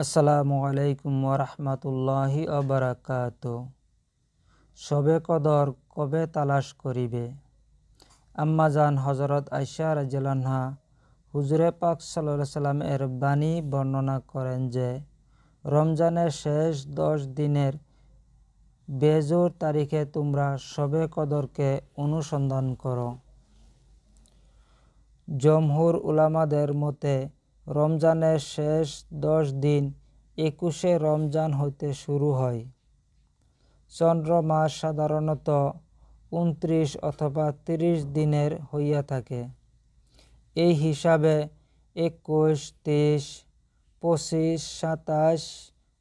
আসসালামু আলাইকুম ওরহমতুল্লাহি অবরাকাত সবে কদর কবে তালাশ করিবে? আম্মাজান হজরত আইসা রাজিলানহা হুজুরে পাক সাল্লাম এর বাণী বর্ণনা করেন যে, রমজানের শেষ দশ দিনের বেজোর তারিখে তোমরা সবে কদরকে অনুসন্ধান করো। জমহুর উলামাদের মতে রমজানের শেষ দশ দিন একুশে রমজান হইতে শুরু হয়। চন্দ্র মাস সাধারণত উনত্রিশ অথবা তিরিশ দিনের হইয়া থাকে। এই হিসাবে একুশ, তেইশ, পঁচিশ, সাতাশ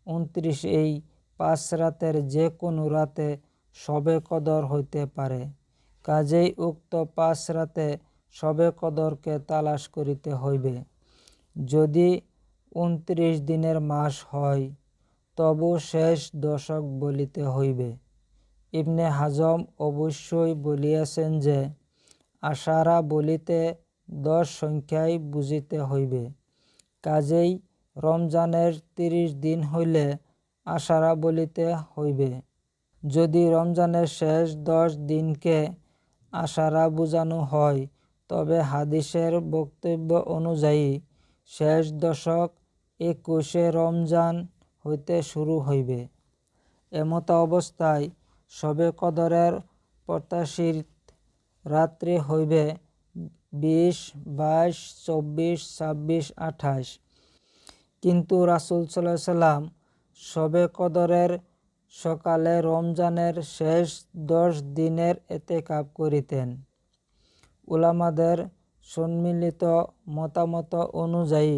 উনত্রিশ এই পাঁচ রাতের যে কোনো রাতে সবে কদর হইতে পারে। কাজেই উক্ত পাঁচ রাতে সবে কদরকে তালাশ করিতে হইবে। যদি উনত্রিশ দিনের মাস হয়, তবু শেষ দশক বলিতে হইবে। ইবনে হাজম অবশ্যই বলিয়াছেন যে, আশারা বলিতে দশ সংখ্যাই বুঝিতে হইবে। কাজেই রমজানের তিরিশ দিন হইলে আশারা বলিতে হইবে। যদি রমজানের শেষ দশ দিনকে আশারা বুঝানো হয়, তবে হাদিসের বক্তব্য অনুযায়ী শেষ দশক একুশে রমজান হইতে শুরু হইবে। এমত অবস্থায় সবে কদরের প্রত্যাশির রাত্রি হইবে বিশ, বাইশ, চব্বিশ, ছাব্বিশ, আঠাশ। কিন্তু রাসুল সাল্লাহ সাল্লাম সবে কদরের সকালে রমজানের শেষ দশ দিনের এতে কাপ করিতেন। উলামাদের সম্মিলিত মতামত অনুযায়ী,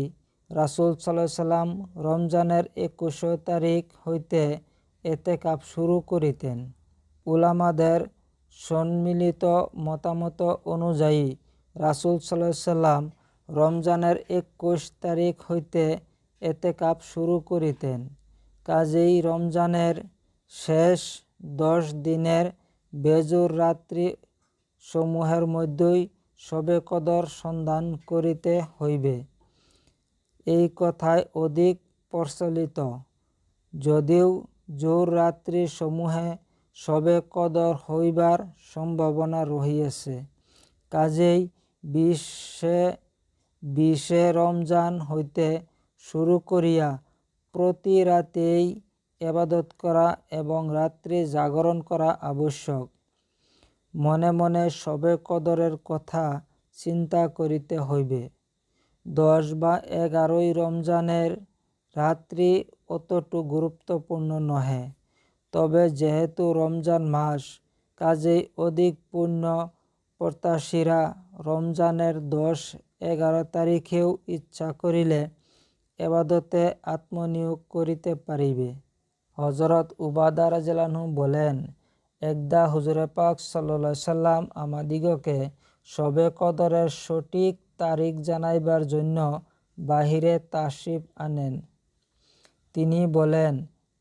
রাসুল সাল্লাহ সাল্লাম রমজানের একুশ তারিখ হইতে এতে কাপ শুরু করিতেন। উলামাদের সম্মিলিত মতামত অনুযায়ী, রাসুল সাল্লাহ সাল্লাম রমজানের একুশ তারিখ হইতে এতে কাপ শুরু করিতেন। কাজেই রমজানের শেষ দশ দিনের বেজুর রাত্রি সমূহের মধ্যেই সবে কদর সন্ধান করিতে হইবে। এই কথায় অধিক প্রচলিত। যদিও জোর রাত্রি সমূহে সবে কদর হইবার সম্ভাবনা রহিয়াছে, কাজেই বিশে বিশে রমজান হইতে শুরু করিয়া প্রতি রাতেই এবাদত করা এবং রাত্রি জাগরণ করা আবশ্যক। মনে মনে সবে কদরের কথা চিন্তা করিতে হইবে। দশ বা এগারোই রমজানের রাত্রি অতটু গুরুত্বপূর্ণ নহে। তবে যেহেতু রমজান মাস, কাজেই অধিক পূর্ণ প্রত্যাশীরা রমজানের দশ, এগারো তারিখেও ইচ্ছা করিলে এবাদতে আত্মনিয়োগ করিতে পারিবে। হজরত উবাদা রাজলানহু বলেন একদা হুজুরে পাক সাল্লা সাল্লাম আমাদিগকে সবে কদরের সঠিক তারিখ জানাইবার জন্য বাহিরে তাশিফ আনেন। তিনি বলেন,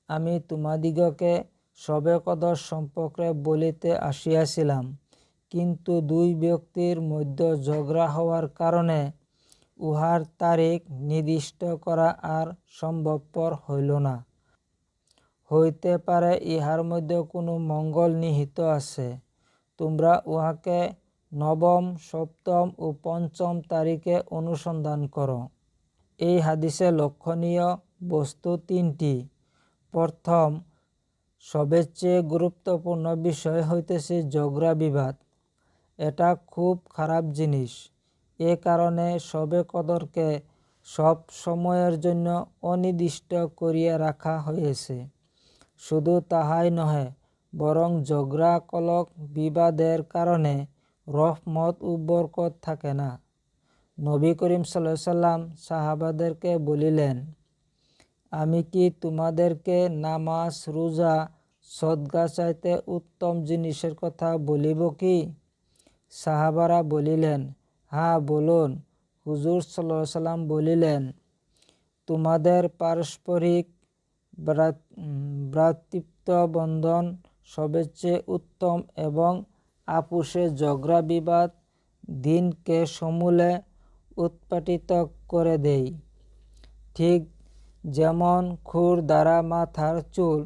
আমি তোমাদিগকে সবে কদর সম্পর্কে বলিতে আসিয়াছিলাম, কিন্তু দুই ব্যক্তির মধ্যে ঝগড়া হওয়ার কারণে উহার তারিখ নির্দিষ্ট করা আর সম্ভবপর হইল না। হইতে পারে, ইহার মধ্যে কোনো মঙ্গল নিহিত আছে। তোমরা উহাকে নবম, সপ্তম ও পঞ্চম তারিখে অনুসন্ধান করো। এই হাদিসে লক্ষণীয় বস্তু তিনটি। প্রথম সবচেয়ে গুরুত্বপূর্ণ বিষয় হইতেছে জগরা বিবাদ। এটা খুব খারাপ জিনিস। এ কারণে সবে কদরকে সব সময়ের জন্য অনির্দিষ্ট করিয়া রাখা হয়েছে শুধু তাহাই নহে, বরং ঝগড়া কলক বিবাদের কারণে রহমত ও বরকত থাকে না। নবী করিম সাল্লাম সাহাবাদেরকে বলিলেন, আমি কি তোমাদেরকে নামাজ, রোজা, সদগা চাইতে উত্তম জিনিসের কথা বলিব কি? সাহাবারা বলিলেন হ্যাঁ বলুন। হুজুর সাল্লাম বলিলেন, তোমাদের পারস্পরিক ভ্রাতৃত্ব বন্ধন সবচেয়ে উত্তম এবং আপুষে ঝগড়া বিবাদ দিনকে সমূলে উৎপাটিত করে দেয়। ঠিক যেমন খুর দ্বারা মাথার চুল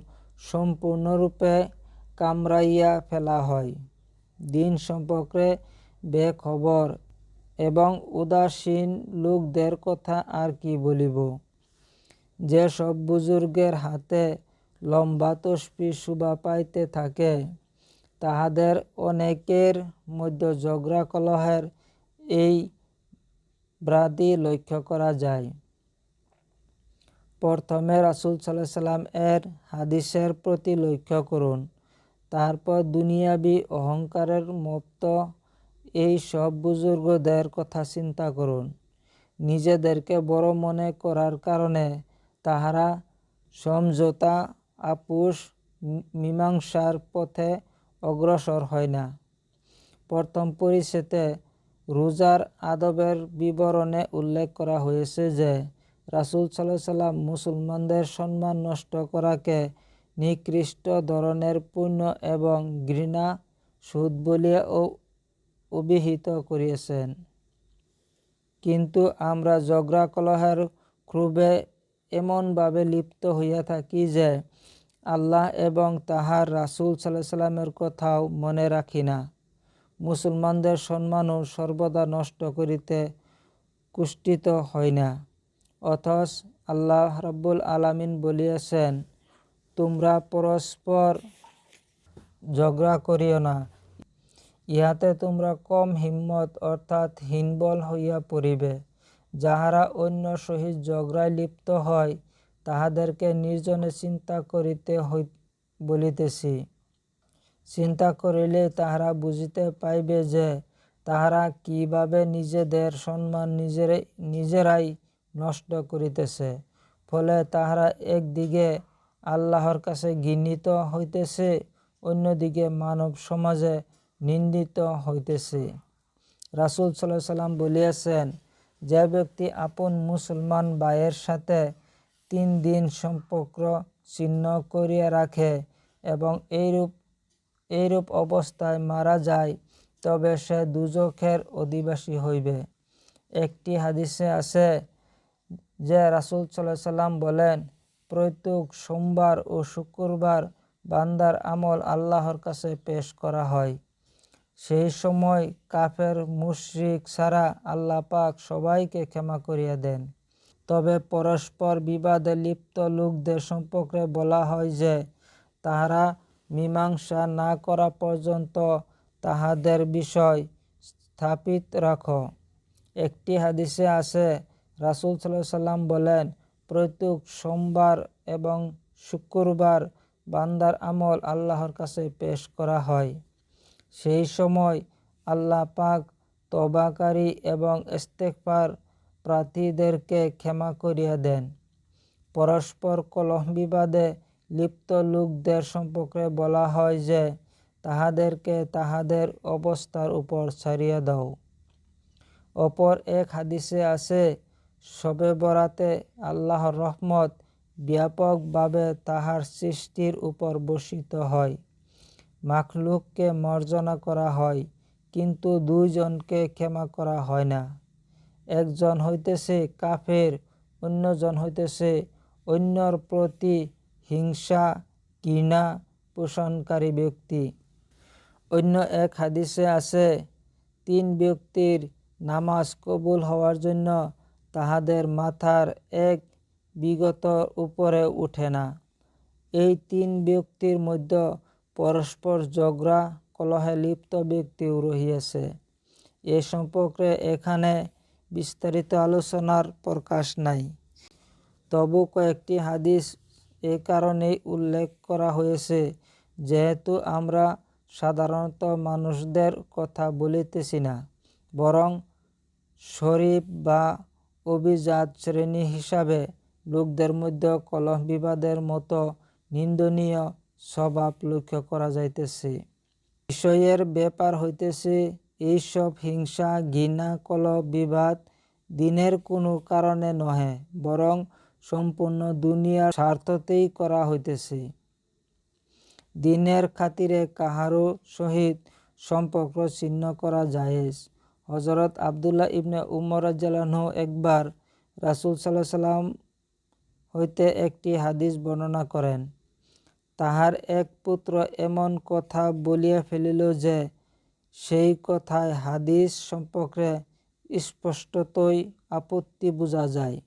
সম্পূর্ণরূপে কামড়াইয়া ফেলা হয়। দিন সম্পর্কে বেখবর এবং উদাসীন লোকদের কথা আর কি বলিব? যেসব বুজুর্গের হাতে লম্বা তসপি শোভা পাইতে থাকে, তাহাদের অনেকের মধ্যে ঝগড়া কলহের এই ব্রাদি লক্ষ্য করা যায়। প্রথমে রাসুল সাল্লাহ সাল্লাম এর হাদিসের প্রতি লক্ষ্য করুন, তারপর দুনিয়াবি অহংকারের মত এই সব বুজুর্গদের কথা চিন্তা করুন। নিজেদেরকে বড় মনে করার কারণে তাহারা সমঝোতা আপোষ মীমাংসার পথে অগ্রসর হয় না। প্রথম পরিচ্ছেদে রোজার আদবের বিবরণে উল্লেখ করা হয়েছে যে, রাসুল সাল্লাহ সাল্লাম মুসলমানদের সম্মান নষ্ট করাকে নিকৃষ্ট ধরনের পুণ্য এবং ঘৃণা, সুদ বলিয়া অভিহিত করিয়েছেন। কিন্তু আমরা ঝগড়া কলহের ক্রুবে এমনভাবে লিপ্ত হইয়া থাকি যে, আল্লাহ এবং তাহার রাসুল সাল্লাহ সাল্লামের কথাও মনে রাখি না। মুসলমানদের সম্মানও সর্বদা নষ্ট করিতে কুষ্ঠিত হয় না। অথচ আল্লাহ রব্বুল আলামিন বলিয়াছেন, তোমরা পরস্পর ঝগড়া করিও না। ইহাতে তোমরা কম হিম্মত অর্থাৎ হীনবল হইয়া পড়িবে। যাহারা অন্য সহিত ঝগড়ায় লিপ্ত হয়, তাহাদেরকে নির্জনে চিন্তা করিতে হই বলিতেছি। চিন্তা করিলে তাহারা বুঝিতে পাইবে যে, তাহারা কীভাবে নিজেদের সম্মান নিজেরাই নিজেরাই নষ্ট করিতেছে। ফলে তাহারা একদিকে আল্লাহর কাছে ঘৃণিত হইতেছে, অন্যদিকে মানব সমাজে নিন্দিত হইতেছে। রাসুল সাল্লাহ সাল্লাম বলিয়াছেন যে ব্যক্তি আপন মুসলমান ভাইয়ের সাথে তিন দিন সম্পর্ক ছিন্ন করিয়া রাখে এবং এইরূপ এইরূপ অবস্থায় মারা যায়, তবে সে দুজখের অধিবাসী হইবে। একটি হাদিসে আছে যে রাসুল সাল্লাহ সাল্লাম বলেন, প্রত্যেক সোমবার ও শুক্রবার বান্দার আমল আল্লাহর কাছে পেশ করা হয়। সেই সময় কাফের মুশরিক ছাড়া আল্লাহ পাক সবাইকে ক্ষমা করিয়া দেন। তবে পরস্পর বিবাদে লিপ্ত লোকদের সম্পর্কে বলা হয় যে, তাহারা মীমাংসা না করা পর্যন্ত তাহাদের বিষয় স্থাপিত রাখ। একটি হাদিসে আছে, রাসুল সাল্লাহ সাল্লাম বলেন, প্রত্যেক সোমবার এবং শুক্রবার বান্দার আমল আল্লাহর কাছে পেশ করা হয়। সেই সময় আল্লাহ পাক তবাকারী এবং ইস্তেকবার প্রার্থীদেরকে ক্ষমা করিয়া দেন। পরস্পর কলহ বিবাদে লিপ্ত লোকদের সম্পর্কে বলা হয় যে, তাহাদেরকে তাহাদের অবস্থার উপর ছাড়িয়ে দাও। অপর এক হাদিসে আছে, সবে বরাতে আল্লাহর রহমত ব্যাপকভাবে তাহার সৃষ্টির উপর বসিত হয়। মাখলুককে মর্জনা করা হয়, কিন্তু দুইজনকে ক্ষমা করা হয় না। একজন হইতেছে কাফের, অন্যজন হইতেছে অন্যর প্রতি হিংসা, ঘৃণা পোষণকারী ব্যক্তি। অন্য এক হাদিসে আছে, তিন ব্যক্তির নামাজ কবুল হওয়ার জন্য তাহাদের মাথার এক বিগত উপরে উঠে না। এই তিন ব্যক্তির মধ্যে পরস্পর ঝগড়া, কলহে লিপ্ত ব্যক্তিও রহিয়াছে এ সম্পর্কে এখানে বিস্তারিত আলোচনার প্রকাশ নাই। তবু কয়েকটি হাদিস এ কারণেই উল্লেখ করা হয়েছে, যেহেতু আমরা সাধারণত মানুষদের কথা বলিতেছি না, বরং শরীফ বা অভিজাত শ্রেণি হিসাবে লোকদের মধ্যে কলহ বিবাদের মতো নিন্দনীয় স্বভাব লক্ষ্য করা যাইতেছে। বিষয়ের ব্যাপার হইতেছে, এইসব হিংসা, ঘৃণা, কলহ, বিবাদ দিনের কোনো কারণে নহে, বরং সম্পূর্ণ দুনিয়ার স্বার্থতেই করা হইতেছে। দিনের খাতিরে কাহারও সহিত সম্পর্ক ছিন্ন করা জায়েজ। হজরত আবদুল্লাহ ইবনে উমর রাজ্লাহ একবার রাসুল সাল্লাহ সাল্লাম হইতে একটি হাদিস বর্ণনা করেন। তাহার এক পুত্র এমন কথা বলিয়া ফেলিল যে, সেই কথায় হাদিস সম্পর্কে স্পষ্টতই আপত্তি বোঝা যায়।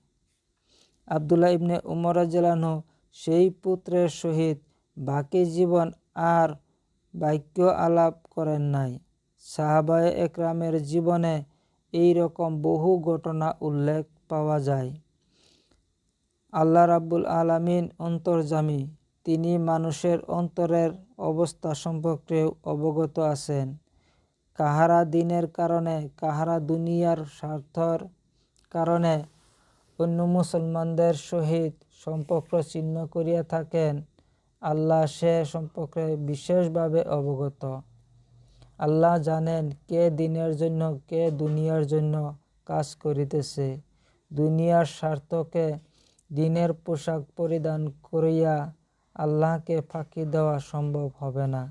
আবদুল্লাহ ইবনে উমর রাজিয়াল্লাহু সেই পুত্রের সহিত বাকি জীবন আর বাক্য আলাপ করেন নাই। সাহাবায়ে একরামের জীবনে এই রকম বহু ঘটনা উল্লেখ পাওয়া যায়। আল্লাহ রাব্বুল আলামিন অন্তর্জামী। তিনি মানুষের অন্তরের অবস্থা সম্পর্কে অবগত আছেন। কাহারা দিনের কারণে, কাহারা দুনিয়ার স্বার্থর কারণে অন্য মুসলমানদের সহিত সম্পর্ক ছিন্ন করিয়া থাকেন। আল্লাহ সে সম্পর্কে বিশেষভাবে অবগত। আল্লাহ জানেন কে দিনের জন্য, কে দুনিয়ার জন্য কাজ করিতেছে। দুনিয়ার স্বার্থকে দিনের পোশাক পরিধান করিয়া আল্লাহকে ফাঁকি দেওয়া সম্ভব হবে না।